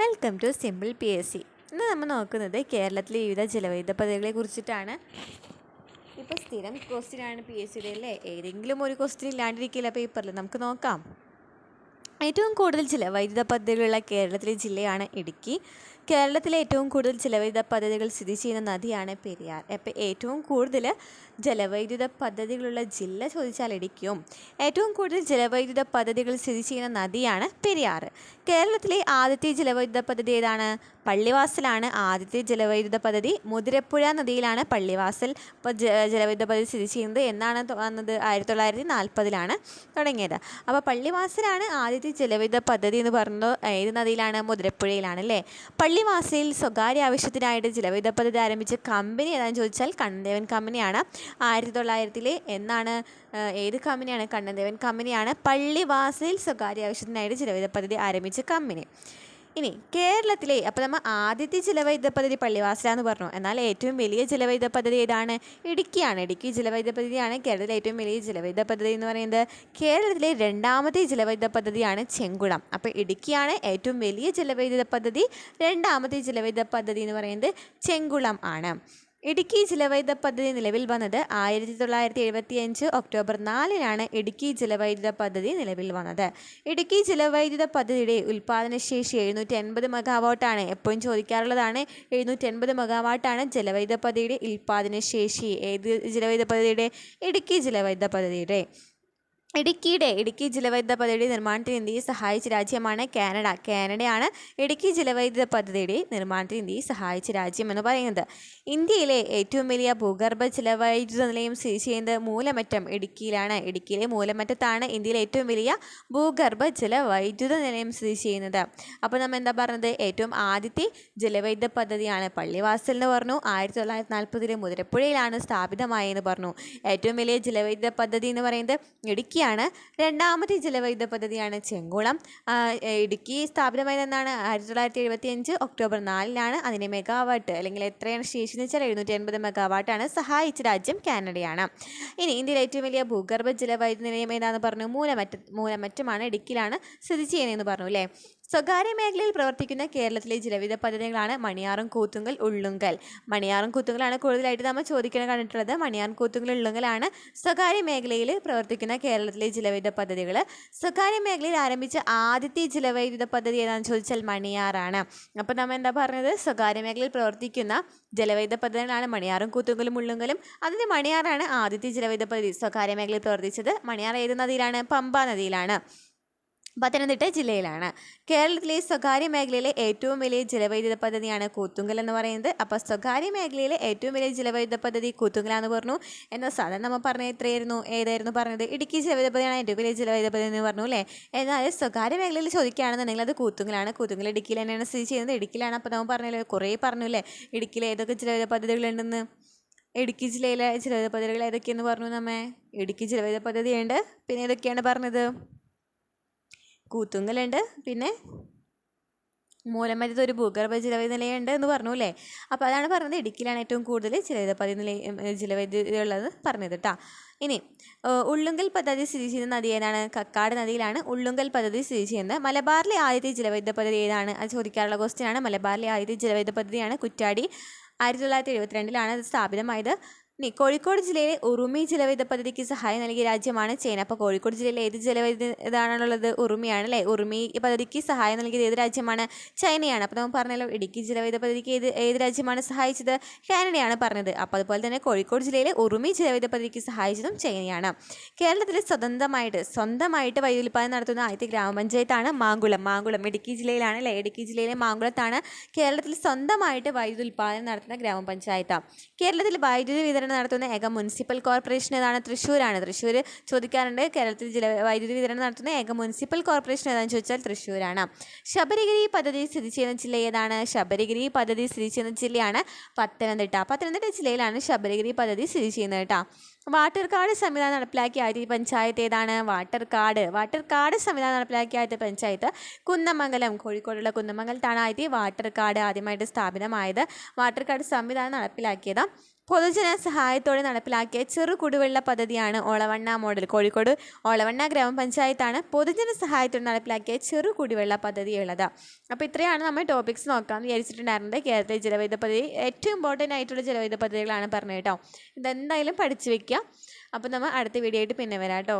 Welcome to simple P S C ഇന്ന് നമ്മൾ നോക്കുന്നത് കേരളത്തിലെ വിവിധ ജലവൈദ്യുത പദ്ധതികളെ കുറിച്ചിട്ടാണ്. ഇപ്പോൾ സ്ഥിരം ക്വസ്റ്റ്യൻ ആണ് പി എസ് സിയുടെ അല്ലേ? ഏതെങ്കിലും ഒരു ക്വസ്റ്റ്യൻ ഇല്ലാണ്ടിരിക്കില്ല പേപ്പറിൽ നമുക്ക് നോക്കാം. ഏറ്റവും കൂടുതൽ ചില വൈദ്യുത പദ്ധതികളുള്ള കേരളത്തിലെ ജില്ലയാണ് ഇടുക്കി. കേരളത്തിലെ ഏറ്റവും കൂടുതൽ ജലവൈദ്യുത പദ്ധതികൾ സ്ഥിതി ചെയ്യുന്ന നദിയാണ് പെരിയാർ. അപ്പോൾ ഏറ്റവും കൂടുതൽ ജലവൈദ്യുത പദ്ധതികളുള്ള ജില്ല ചോദിച്ചാൽ ഇടുക്കിയും. ഏറ്റവും കൂടുതൽ ജലവൈദ്യുത പദ്ധതികൾ സ്ഥിതി ചെയ്യുന്ന നദിയാണ് പെരിയാർ. കേരളത്തിലെ ആദ്യത്തെ ജലവൈദ്യുത പദ്ധതി ഏതാണ്? പള്ളിവാസലാണ് ആദ്യത്തെ ജലവൈദ്യുത പദ്ധതി. മുതിരപ്പുഴ നദിയിലാണ് പള്ളിവാസൽ ജലവൈദ്യുത പദ്ധതി സ്ഥിതി ചെയ്യുന്നത് എന്നാണ് വന്നത്. ആയിരത്തി തൊള്ളായിരത്തി നാൽപ്പതിലാണ് തുടങ്ങിയത്. അപ്പോൾ പള്ളിവാസലാണ് ആദ്യത്തെ ജലവൈദ്യുത പദ്ധതി എന്ന് പറയുന്നത് ഏത് നദിയിലാണ് മുതിരപ്പുഴയിലാണ് അല്ലേ? പള്ളിവാസയിൽ സ്വകാര്യ ആവശ്യത്തിനായിട്ട് ജലവിധ പദ്ധതി ആരംഭിച്ച കമ്പനി ഏതാണെന്ന് ചോദിച്ചാൽ കണ്ണൻദേവൻ കമ്പനിയാണ് ആയിരത്തി തൊള്ളായിരത്തിലെ എന്നാണ് ഏത് കമ്പനിയാണ് കണ്ണൻദേവൻ കമ്പനിയാണ് പള്ളിവാസയിൽ സ്വകാര്യ ആവശ്യത്തിനായിട്ട് ജലവിധ പദ്ധതി ആരംഭിച്ച കമ്പനി ഇനി കേരളത്തിലെ അപ്പോൾ നമ്മൾ ആദ്യത്തെ ജലവൈദ്യുത പദ്ധതി പള്ളിവാസലാന്ന് പറഞ്ഞു. എന്നാൽ ഏറ്റവും വലിയ ജലവൈദ്യുത പദ്ധതി ഏതാണ്? ഇടുക്കിയാണ്. ഇടുക്കി ജലവൈദ്യുത പദ്ധതിയാണ് കേരളത്തിലെ ഏറ്റവും വലിയ ജലവൈദ്യുത പദ്ധതി എന്ന് പറയുന്നത്. കേരളത്തിലെ രണ്ടാമത്തെ ജലവൈദ്യുത പദ്ധതിയാണ് ചെങ്കുളം. അപ്പോൾ ഇടുക്കിയാണ് ഏറ്റവും വലിയ ജലവൈദ്യുത പദ്ധതി. രണ്ടാമത്തെ ജലവൈദ്യുത പദ്ധതി എന്ന് പറയുന്നത് ചെങ്കുളം ആണ്. ഇടുക്കി ജലവൈദ്യുത പദ്ധതി നിലവിൽ വന്നത് ആയിരത്തി തൊള്ളായിരത്തി എഴുപത്തി അഞ്ച് ഒക്ടോബർ നാലിനാണ് ഇടുക്കി ജലവൈദ്യുത പദ്ധതി നിലവിൽ വന്നത്. ഇടുക്കി ജലവൈദ്യുത പദ്ധതിയുടെ ഉൽപ്പാദനശേഷി എഴുന്നൂറ്റി എൺപത് മെഗാവാട്ടാണ്. എപ്പോഴും ചോദിക്കാറുള്ളതാണ് എഴുന്നൂറ്റി എൺപത് മെഗാവാട്ടാണ് ജലവൈദ്യുത പദ്ധതിയുടെ ഉൽപ്പാദനശേഷി ഏത് ജലവൈദ്യുത പദ്ധതിയുടെ? ഇടുക്കി ജലവൈദ്യുത പദ്ധതിയുടെ. ഇടുക്കിയുടെ ഇടുക്കി ജലവൈദ്യുത പദ്ധതിയുടെ നിർമ്മാണത്തിന് ഇന്ത്യയെ സഹായിച്ച രാജ്യമാണ് കാനഡ. കാനഡയാണ് ഇടുക്കി ജലവൈദ്യുത പദ്ധതിയുടെ നിർമ്മാണത്തിന് ഇന്ത്യയെ സഹായിച്ച രാജ്യം എന്ന് പറയുന്നത്. ഇന്ത്യയിലെ ഏറ്റവും വലിയ ഭൂഗർഭ ജലവൈദ്യുത നിലയം സ്ഥിതി ചെയ്യുന്നത് മൂലമറ്റം ഇടുക്കിയിലാണ്. ഇടുക്കിയിലെ മൂലമറ്റത്താണ് ഇന്ത്യയിലെ ഏറ്റവും വലിയ ഭൂഗർഭ ജലവൈദ്യുത നിലയം സ്ഥിതി ചെയ്യുന്നത്. അപ്പോൾ നമ്മൾ എന്താ പറഞ്ഞത്? ഏറ്റവും ആദ്യത്തെ ജലവൈദ്യുത പദ്ധതിയാണ് പള്ളിവാസൽ എന്ന് പറഞ്ഞു. ആയിരത്തി തൊള്ളായിരത്തി നാൽപ്പതിലെ മുതിരപ്പുഴയിലാണ് സ്ഥാപിതമായെന്ന് പറഞ്ഞു. ഏറ്റവും വലിയ ജലവൈദ്യുത പദ്ധതി എന്ന് പറയുന്നത് ഇടുക്കിയാണ്. രണ്ടാമത്തെ ജലവൈദ്യുത പദ്ധതിയാണ് ചെങ്കുളം. ഇടുക്കി സ്ഥാപിതമായത് എന്നാണ് ആയിരത്തി തൊള്ളായിരത്തി എഴുപത്തി അഞ്ച് ഒക്ടോബർ നാലിനാണ് അതിനെ മെഗാവാട്ട് അല്ലെങ്കിൽ എത്രയാണ് ശേഷി എന്ന് വെച്ചാൽ എഴുന്നൂറ്റി അൻപത് മെഗാവാട്ടാണ് സഹായിച്ച രാജ്യം കാനഡയാണ്. ഇനി ഇന്ത്യയിലെ ഏറ്റവും വലിയ ഭൂഗർഭ ജലവൈദ്യുത നിലയം ഏതാണെന്ന് പറഞ്ഞു. മൂലമറ്റ മൂലമറ്റമാണ് ഇടുക്കിയിലാണ് സ്ഥിതി ചെയ്യുന്നതെന്ന് പറഞ്ഞു അല്ലേ? സ്വകാര്യ മേഖലയിൽ പ്രവർത്തിക്കുന്ന കേരളത്തിലെ ജലവിധ പദ്ധതികളാണ് മണിയാറും കൂത്തുങ്കൽ ഉള്ളുങ്കൽ. മണിയാറും കൂത്തുങ്കലാണ് കൂടുതലായിട്ട് നമ്മൾ ചോദിക്കാൻ കണ്ടിട്ടുള്ളത്. മണിയാറും കൂത്തുങ്കൽ ഉള്ളുങ്കലാണ് സ്വകാര്യ മേഖലയിൽ പ്രവർത്തിക്കുന്ന കേരളത്തിലെ ജലവൈദ്യുത പദ്ധതികൾ. സ്വകാര്യ മേഖലയിൽ ആരംഭിച്ച ആദ്യത്തെ ജലവൈദ്യുത പദ്ധതി ഏതാണെന്ന് ചോദിച്ചാൽ മണിയാറാണ്. അപ്പോൾ നമ്മൾ എന്താ പറഞ്ഞത്? സ്വകാര്യ മേഖലയിൽ പ്രവർത്തിക്കുന്ന ജലവൈദ്യുത പദ്ധതികളാണ് മണിയാറും കൂത്തുങ്കലും ഉള്ളുങ്കലും. അതിന് മണിയാറാണ് ആദ്യത്തെ ജലവൈദ്യുത പദ്ധതി സ്വകാര്യ മേഖലയിൽ പ്രവർത്തിച്ചത്. മണിയാർ ഏത് നദിയിലാണ്? പമ്പ നദിയിലാണ്. പത്തനംതിട്ട ജില്ലയിലാണ്. കേരളത്തിലെ സ്വകാര്യ മേഖലയിലെ ഏറ്റവും വലിയ ജലവൈദ്യുത പദ്ധതിയാണ് കൂത്തുങ്കൽ എന്ന് പറയുന്നത്. അപ്പോൾ സ്വകാര്യ മേഖലയിലെ ഏറ്റവും വലിയ ജലവൈദ്യുത പദ്ധതി കൂത്തുങ്കലാന്ന് പറഞ്ഞു. എന്നാൽ സാധാരണ നമ്മൾ പറഞ്ഞ എത്രയായിരുന്നു ഏതായിരുന്നു പറഞ്ഞത്? ഇടുക്കി ജലവൈദ്യുത പദ്ധതിയാണ് ഏറ്റവും വലിയ ജലവൈദ്യുത പദ്ധതി എന്ന് പറഞ്ഞു അല്ലേ? എന്നാൽ സ്വകാര്യ മേഖലയിൽ ചോദിക്കുകയാണെന്നുണ്ടെങ്കിൽ അത് കൂത്തുങ്കലാണ്. കൂത്തുങ്കൽ ഇടുക്കിയിൽ തന്നെയാണ് സ്ഥിതി ചെയ്യുന്നത്. ഇടുക്കിയിലാണ് അപ്പോൾ നമ്മൾ പറഞ്ഞല്ലോ കുറേ പറഞ്ഞു അല്ലേ? ഇടുക്കിയിൽ ഏതൊക്കെ ജലവൈദ്യുത പദ്ധതികളുണ്ടെന്ന്? ഇടുക്കി ജില്ലയിലെ ജലവൈദ്യുത പദ്ധതികൾ ഏതൊക്കെയെന്ന് പറഞ്ഞു നമ്മെ? ഇടുക്കി ജലവൈദ്യുത പദ്ധതിയുണ്ട്. പിന്നെ ഏതൊക്കെയാണ് പറഞ്ഞത്? കൂത്തുങ്കലുണ്ട് പിന്നെ മൂലമറ്റത്ത് ഭൂഗർഭ ജലവൈദ്യുത നിലയുണ്ട് എന്ന് പറഞ്ഞു അല്ലേ അപ്പോൾ അതാണ് പറഞ്ഞത് ഇടുക്കിയിലാണ് ഏറ്റവും കൂടുതൽ ചില പദ്ധതി നിലയം ജലവൈദ്യുതി ഉള്ളത് പറഞ്ഞത് കേട്ടോ. ഇനി ഉള്ളുങ്കൽ പദ്ധതി സ്ഥിതി ചെയ്യുന്ന നദി ഏതാണ്? കക്കാട് നദിയിലാണ് ഉള്ളുങ്കൽ പദ്ധതി സ്ഥിതി ചെയ്യുന്നത്. മലബാറിലെ ആദ്യത്തെ ജലവൈദ്യുത പദ്ധതി ഏതാണ്? അത് ചോദിക്കാറുള്ള ക്വസ്റ്റ്യൻ ആണ്. മലബാറിലെ ആദ്യത്തെ ജലവൈദ്യുത പദ്ധതിയാണ് കുറ്റാടി ആയിരത്തി തൊള്ളായിരത്തി എഴുപത്തിരണ്ടിലാണ് അത് സ്ഥാപിതമായത്. ഇനി കോഴിക്കോട് ജില്ലയിലെ ഉറുമി ജലവൈദ്യുത പദ്ധതിക്ക് സഹായം നൽകിയ രാജ്യമാണ് ചൈന. അപ്പോൾ കോഴിക്കോട് ജില്ലയിലെ ഏത് ജലവൈദ്യുതാണുള്ളത് ഉറുമിയാണ് അല്ലേ? ഉറുമി പദ്ധതിക്ക് സഹായം നൽകിയത് ഏത് രാജ്യമാണ്? ചൈനയാണ്. അപ്പോൾ നമ്മൾ പറഞ്ഞല്ലോ ഇടുക്കി ജലവൈദ്യുത പദ്ധതിക്ക് ഏത് ഏത് രാജ്യമാണ് സഹായിച്ചത്? കാനഡയാണ് പറഞ്ഞത്. അപ്പോൾ അതുപോലെ തന്നെ കോഴിക്കോട് ജില്ലയിലെ ഉറുമി ജലവൈദ്യുത പദ്ധതിക്ക് സഹായിച്ചതും ചൈനയാണ്. കേരളത്തിൽ സ്വതന്ത്രമായിട്ട് സ്വന്തമായിട്ട് വൈദ്യുതി ഉൽപ്പാദനം നടത്തുന്ന ആദ്യത്തെ ഗ്രാമപഞ്ചായത്താണ് മാങ്കുളം. മാങ്കുളം ഇടുക്കി ജില്ലയിലാണ് അല്ലേ? ഇടുക്കി ജില്ലയിലെ മാങ്കുളത്താണ് കേരളത്തിൽ സ്വന്തമായിട്ട് വൈദ്യുതി ഉൽപ്പാദനം നടത്തുന്ന ഗ്രാമപഞ്ചായത്താണ് കേരളത്തിൽ വൈദ്യുതി നടത്തുന്ന ഏക മുനിസിപ്പൽ കോർപ്പറേഷൻ ഏതാണ്? തൃശ്ശൂരാണ്. തൃശ്ശൂർ ചോദിക്കാറുണ്ട് കേരളത്തിൽ ജല വൈദ്യുതി വിതരണം നടത്തുന്ന ഏക മുനിസിപ്പൽ കോർപ്പറേഷൻ ഏതാണെന്ന് ചോദിച്ചാൽ തൃശ്ശൂരാണ്. ശബരിഗിരി പദ്ധതി സ്ഥിതി ചെയ്യുന്ന ജില്ല ഏതാണ്? ശബരിഗിരി പദ്ധതി സ്ഥിതി ചെയ്യുന്ന ജില്ലയാണ് പത്തനംതിട്ട. പത്തനംതിട്ട ജില്ലയിലാണ് ശബരിഗിരി പദ്ധതി സ്ഥിതി ചെയ്യുന്നത് കേട്ടോ. വാട്ടർ കാർഡ് സംവിധാനം നടപ്പിലാക്കിയ ആദ്യ പഞ്ചായത്ത് ഏതാണ്? വാട്ടർ കാർഡ് വാട്ടർ കാർഡ് സംവിധാനം നടപ്പിലാക്കിയ ആദ്യത്തെ പഞ്ചായത്ത് കുന്നമംഗലം. കോഴിക്കോടുള്ള കുന്നമംഗലത്താണ് ആദ്യ വാട്ടർ കാർഡ് ആദ്യമായിട്ട് സ്ഥാപിതമായത്. വാട്ടർ കാർഡ് സംവിധാനം നടപ്പിലാക്കിയത് പൊതുജന സഹായത്തോടെ നടപ്പിലാക്കിയ ചെറു കുടിവെള്ള പദ്ധതിയാണ് ഓളവണ്ണ മോഡൽ കോഴിക്കോട് ഓളവണ്ണ ഗ്രാമപഞ്ചായത്താണ് പൊതുജന സഹായത്തോടെ നടപ്പിലാക്കിയ ചെറു കുടിവെള്ള പദ്ധതി ഉള്ളത് അപ്പോൾ ഇത്രയാണ് നമ്മൾ ടോപ്പിക്സ് നോക്കാൻ വിചാരിച്ചിട്ടുണ്ടായിരുന്നത്. കേരളത്തിലെ ജലവൈദ്യുത പദ്ധതി ഏറ്റവും ഇമ്പോർട്ടന്റ് ആയിട്ടുള്ള ജലവൈദ്യുത പദ്ധതികളാണ് പറഞ്ഞത് കേട്ടോ. ഇതെന്തായാലും പഠിച്ചു വെക്കുക അപ്പോൾ നമ്മൾ അടുത്ത വീഡിയോ ആയിട്ട് പിന്നെ വരാം കേട്ടോ.